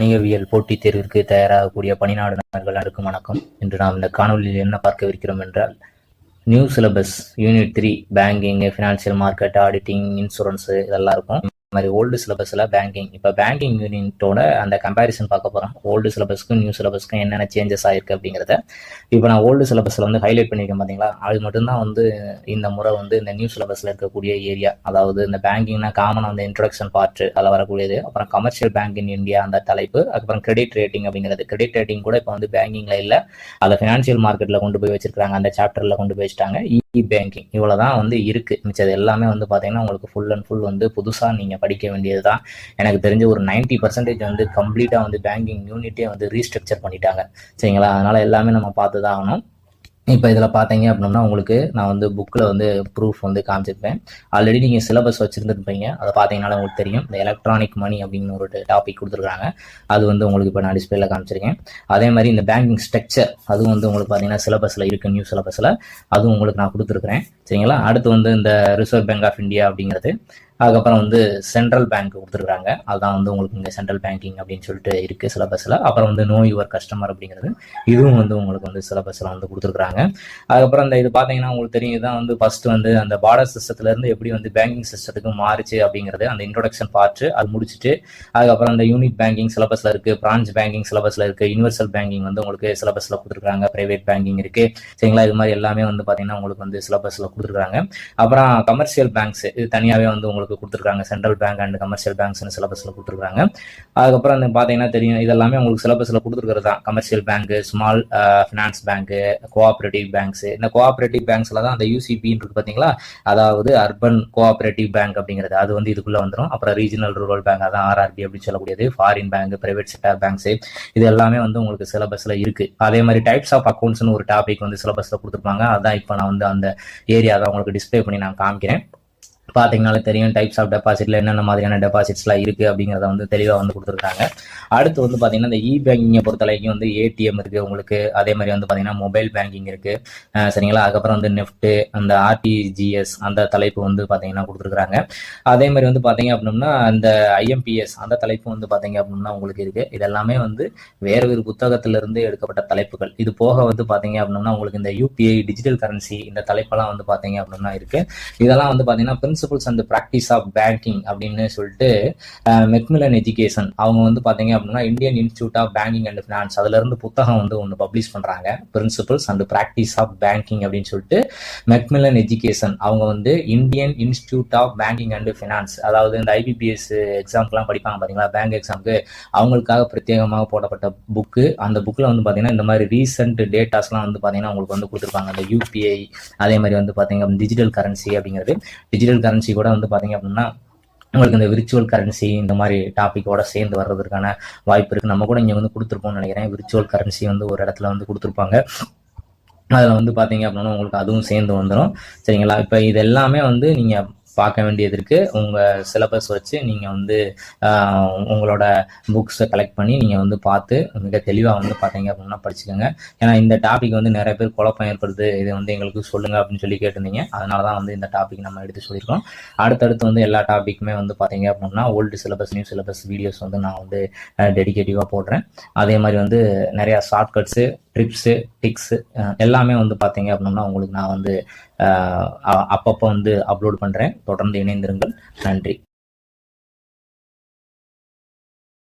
வணிகவியல் போட்டித் தேர்விற்கு தயாராகக்கூடிய பணிநாடுனர்கள் அனைவருக்கும் வணக்கம். இன்று நாம் இந்த காணொலியில் என்ன பார்க்கவிருக்கிறோம் என்றால் new syllabus unit three banking financial market auditing insurance இதெல்லாம் இருக்கும். மாதிரி ஓல்டு சிலபஸில் பேங்கிங் இப்போ பேங்கிங் யூனிட்டோட அந்த கம்பேரிசன் பார்க்க போகிறோம் ஓல்டு சிலபஸ்க்கும் நியூ சிலபஸ்க்கும் என்னென்ன சேஞ்சஸ் ஆயிருக்கு அப்படிங்கிறத. இப்போ நான் ஓல்டு சிலபஸில் வந்து ஹைலைட் பண்ணியிருக்கேன் பார்த்தீங்களா அது மட்டும்தான் வந்து இந்த முறை வந்து இந்த நியூ சிலபஸில் இருக்கக்கூடிய ஏரியா அதாவது இந்த பேங்கிங்னா காமனாக வந்து இன்ட்ரடக்ஷன் பார்ட் அதில் வரக்கூடியது. அப்புறம் கமர்ஷியல் பேங்க் இன் இந்தியா அந்த தலைப்பு. அதுக்கப்புறம் கிரெடிட் ரேட்டிங் அப்படிங்கிறது. கிரெடிட் ரேட்டிங் கூட இப்போ வந்து பேங்கிங்கில் இல்லை. அதை ஃபினான்ஷியல் மார்க்கெட்டில் கொண்டு போய் வச்சிருக்காங்க அந்த சாப்டரில் கொண்டு போய் வச்சுட்டாங்க. இ பேங்கிங் இவ்வளோ தான் வந்து இருக்குது மிச்சது எல்லாமே வந்து பார்த்தீங்கன்னா உங்களுக்கு ஃபுல் அண்ட் ஃபுல் வந்து புதுசாக நீங்கள் படிக்க வேண்டியது தான் எனக்கு தெரிஞ்ச ஒரு 90% பர்சன்டேஜ் வந்து கம்ப்ளீட்டாக வந்து பேங்கிங் யூனிட்டே வந்து ரீஸ்ட்ரக்சர் பண்ணிட்டாங்க. சரிங்களா? அதனால் எல்லாமே நம்ம பார்த்து தான் ஆகணும். இப்போ இதில் பார்த்தீங்க அப்படின்னா உங்களுக்கு நான் வந்து புக்கில் வந்து ப்ரூஃப் வந்து காமிச்சிருப்பேன். ஆல்ரெடி நீங்கள் சிலபஸ் வச்சுருந்துருப்பீங்க. அதை பார்த்தீங்கனால உங்களுக்கு தெரியும். இந்த எலக்ட்ரானிக் மணி அப்படின்னு ஒரு டாபிக் கொடுத்துருக்காங்க. அது வந்து உங்களுக்கு இப்போ நான் டிஸ்பிளேல காமிச்சிருக்கேன். அதே மாதிரி இந்த பேங்கிங் ஸ்ட்ரக்சர் அதுவும் வந்து உங்களுக்கு பார்த்தீங்கன்னா சிலபஸில் இருக்குது நியூ சிலபஸில் அதுவும் உங்களுக்கு நான் கொடுத்துருக்குறேன். சரிங்களா? அடுத்து வந்து இந்த ரிசர்வ் பேங்க் ஆஃப் இந்தியா அப்படிங்கிறது. அதுக்கப்புறம் வந்து சென்ட்ரல் பேங்க் கொடுத்துருக்காங்க அதுதான் வந்து உங்களுக்கு இங்கே சென்ட்ரல் பேங்கிங் அப்படின்னு சொல்லிட்டு இருக்குது சிலபஸில் அப்புறம் வந்து நோ யுவர் கஸ்டமர் அப்படிங்கிறது இதுவும் வந்து உங்களுக்கு வந்து சிலபஸில் வந்து கொடுத்துருக்காங்க அதுக்கப்புறம் இந்த இது பார்த்தீங்கன்னா உங்களுக்கு தெரியும் தான் வந்து ஃபர்ஸ்ட் வந்து அந்த பார்டர் சிஸ்டத்துலேருந்து எப்படி வந்து பேங்கிங் சிஸ்டத்துக்கு மாறுச்சு அப்படிங்கிறது அந்த இன்ட்ரோடக்ஷன் பார்ட்டு அது முடிச்சுட்டு அதுக்கப்புறம் அந்த யூனிட் பேங்கிங் சிலபஸில் இருக்குது பிரான்ச் பேங்கிங் சிலபஸில் இருக்குது யூனிவர்சல் பேங்கிங் வந்து உங்களுக்கு சிலபஸில் கொடுத்துருக்காங்க பிரைவேட் பேங்கிங் இருக்குது சரிங்களா? இது மாதிரி எல்லாமே வந்து பார்த்தீங்கன்னா உங்களுக்கு வந்து சிலபஸில் கொடுத்துருக்காங்க அப்புறம் கமர்ஷியல் பேங்க்ஸ் இது தனியாகவே வந்து உங்களுக்கு கொடுத்துருக்காங்க. சென்ட்ரல் பேங்க் அண்ட் கமர்ஷியல் பேங்க்ஸ்னு சிலபஸில் கொடுத்துருக்காங்க. அதுக்கப்புறம் அந்த பார்த்தீங்கன்னா தெரியும் இதெல்லாமே உங்களுக்கு சிலபஸில் கொடுத்துருக்கிறது தான். Commercial bank small finance bank cooperative banks இந்த கோஆப்ரேட்டிவ் பேங்க்ஸில் தான் அந்த யூசிபின்னு இருக்கு பார்த்தீங்களா அதாவது அர்பன் கோஆப்ரேட்டிவ் பேங்க் அப்படிங்கிறது. அது வந்து இதுக்குள்ளே வந்துடும் அப்புறம் ரீஜனல் ரூரல் பேங்க் அதான் ஆர்ஆர்பி அப்படின்னு சொல்லக்கூடியது. Foreign bank private sector banks இது எல்லாமே வந்து உங்களுக்கு சிலபஸில் இருக்குது அதே மாதிரி டைப்ஸ் ஆஃப் அக்கௌண்ட்ஸ்னு ஒரு டாபிக் வந்து சிலபஸில் கொடுத்துருப்பாங்க. அதான் இப்போ நான் வந்து அந்த ஏரியா தான் உங்களுக்கு டிஸ்ப்ளே பண்ணி நான் காமிக்கிறேன். பார்த்தீங்கனாலே தெரியும் டைப்ஸ் ஆஃப் டெபாசிட்ல என்னென்ன மாதிரியான டெபாசிட்ஸ்லாம் இருக்குது அப்படிங்கிறத வந்து தெளிவாக வந்து கொடுத்துருக்காங்க. அடுத்து வந்து பார்த்தீங்கன்னா இந்த இ பேங்கிங்கை பொறுத்த வரைக்கும் வந்து ஏடிஎம் இருக்குது உங்களுக்கு. அதே மாதிரி வந்து பார்த்தீங்கன்னா மொபைல் பேங்கிங் இருக்குது சரிங்களா? அதுக்கப்புறம் வந்து நெஃப்ட்டு அந்த ஆர்டிஜிஎஸ் அந்த தலைப்பு வந்து பார்த்தீங்கன்னா கொடுத்துருக்குறாங்க அதே மாதிரி வந்து பார்த்தீங்க அப்படின்னா அந்த ஐஎம்பிஎஸ் அந்த தலைப்பு வந்து பார்த்தீங்க அப்படின்னா உங்களுக்கு இருக்குது இதெல்லாமே வந்து வேறு வேறு புத்தகத்திலிருந்து எடுக்கப்பட்ட தலைப்புகள். இது போக வந்து பார்த்தீங்க அப்படின்னா உங்களுக்கு இந்த யூபிஐ டிஜிட்டல் கரன்சி இந்த தலைப்பெல்லாம் வந்து பார்த்தீங்க அப்படின்னா இருக்குது இதெல்லாம் வந்து பார்த்தீங்கன்னா principles and practice of banking அப்படின்னு சொல்லிட்டு மெக்மிலன் எஜுகேஷன் அவங்க வந்து பார்த்தீங்க அப்படின்னா Indian institute of banking and finance அதுலேருந்து புத்தகம் வந்து ஒன்று பப்ளிஷ் பண்ணுறாங்க principles and practice of banking அப்படின்னு சொல்லிட்டு மெக்மிலன் எஜுகேஷன் அவங்க வந்து Indian institute of banking and finance அதாவது இந்த ஐபிபிஎஸ் எக்ஸாம்க்குலாம் படிப்பாங்க பார்த்தீங்களா பேங்க் எக்ஸாமுக்கு அவங்களுக்காக பிரத்யேகமாக போடப்பட்ட புக்கு அந்த புக்கில் வந்து பார்த்தீங்கன்னா இந்த மாதிரி ரீசெண்ட் டேட்டாஸ்லாம் வந்து பார்த்தீங்கன்னா உங்களுக்கு வந்து கொடுத்துருப்பாங்க. அந்த யூபிஐ அதே மாதிரி வந்து பார்த்தீங்க டிஜிட்டல் கரன்சி அப்படிங்கிறது. டிஜிட்டல் கரன்சி கூட வந்து பார்த்தீங்க அப்படின்னா உங்களுக்கு இந்த விர்ச்சுவல் கரன்சி இந்த மாதிரி டாப்பிக்கோட சேர்ந்து வர்றதுக்கான வாய்ப்பு இருக்குது நம்ம கூட இங்கே வந்து கொடுத்துருப்போம்னு நினைக்கிறேன். விர்ச்சுவல் கரன்சி வந்து ஒரு இடத்துல வந்து கொடுத்துருப்பாங்க. அதில் வந்து பார்த்தீங்க அப்படின்னா உங்களுக்கு அதுவும் சேர்ந்து வந்துடும் சரிங்களா? இப்போ இது எல்லாமே வந்து நீங்கள் பார்க்க வேண்டியது இருக்குது உங்கள் சிலபஸ் வச்சு நீங்கள் வந்து உங்களோட புக்ஸை கலெக்ட் பண்ணி நீங்கள் வந்து பார்த்து மிக தெளிவாக வந்து பார்த்தீங்க அப்படின்னா படிச்சுக்கோங்க. ஏன்னா இந்த டாபிக் வந்து நிறைய பேர் குழப்பம் ஏற்படுது. இது வந்து எங்களுக்கு சொல்லுங்க அப்படின்னு சொல்லி கேட்டிருந்தீங்க. அதனால தான் வந்து இந்த டாபிக் நம்ம எடுத்து சொல்லியிருக்கோம். அடுத்தடுத்து வந்து எல்லா டாபிக்குமே வந்து பார்த்தீங்க அப்படின்னா old syllabus new syllabus videos வந்து நான் வந்து டெடிக்கேட்டிவாக போடுறேன். அதே மாதிரி வந்து நிறையா ஷார்ட்கட்ஸு ட்ரிப்ஸு டிக்ஸு எல்லாமே வந்து பார்த்தீங்க அப்படின்னா உங்களுக்கு நான் வந்து அப்பப்போ வந்து அப்லோட் பண்ணுறேன் தொடர்ந்து இணைந்திருங்கள். நன்றி.